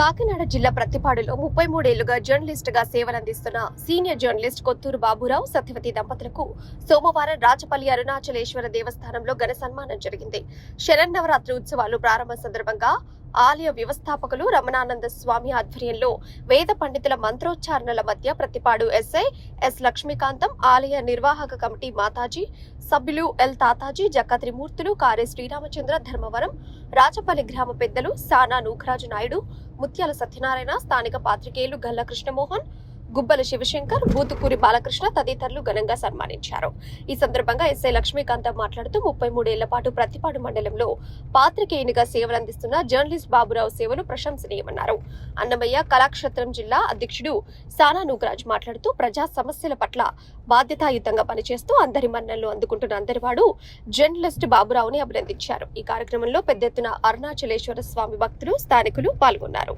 కాకినాడ జిల్లా ప్రతిపాడులో ముప్పై మూడేళ్ళుగా జర్నలిస్ట్గా సేవలందిస్తున్న సీనియర్ జర్నలిస్ట్ కొత్తూరు బాబురావు సత్యవతి దంపతులకు సోమవారం రాచపల్లి అరుణాచలేశ్వర దేవస్థానంలో ఘన సన్మానం జరిగింది. శరన్నవరాత్రి ఉత్సవాలు ప్రారంభ సందర్భంగా ఆలయ వ్యవస్థాపకులు రమణానంద స్వామి ఆధ్వర్యంలో వేద పండితుల మంత్రోచ్చారణల మధ్య ప్రతిపాడు ఎస్ఐ ఎస్ లక్ష్మీకాంతం ఆలయ నిర్వాహక కమిటీ మాతాజీ సభ్యులు ఎల్ తాతాజీ జక్క త్రిమూర్తులు కారే శ్రీరామచంద్ర ధర్మవరం రాచపల్లి గ్రామ పెద్దలు సానా నూకరాజు నాయుడు ముత్యాల సత్యనారాయణ స్థానిక పాత్రికేయులు గల్లా కృష్ణమోహన్ గుబ్బల శివశంకర్ బూతుకూరి బాలకృష్ణ తదితరులు ఘనంగా సన్మానించారు. ఈ సందర్భంగా ఎస్ఐ లక్ష్మీకాంత మాట్లాడుతూ ముప్పై మూడేళ్ళ పాటు ప్రతిపాడు మండలంలో పాత్రికేయునిగా సేవలందిస్తున్న జర్నలిస్ట్ బాబురావు సేవలు ప్రశంసనీయమన్నారు. అన్నమయ్య కళాక్షేత్రం జిల్లా అధ్యక్షుడు సానా నూకరాజ్ మాట్లాడుతూ ప్రజా సమస్యల పట్ల బాధ్యతాయుతంగా పనిచేస్తూ అందరి మన్నలు అందుకుంటున్న అందరివాడు జర్నలిస్ట్ బాబురావుని అభినందించారు. ఈ కార్యక్రమంలో పెద్ద ఎత్తున అరుణాచలేశ్వర స్వామి భక్తులు స్థానికులు పాల్గొన్నారు.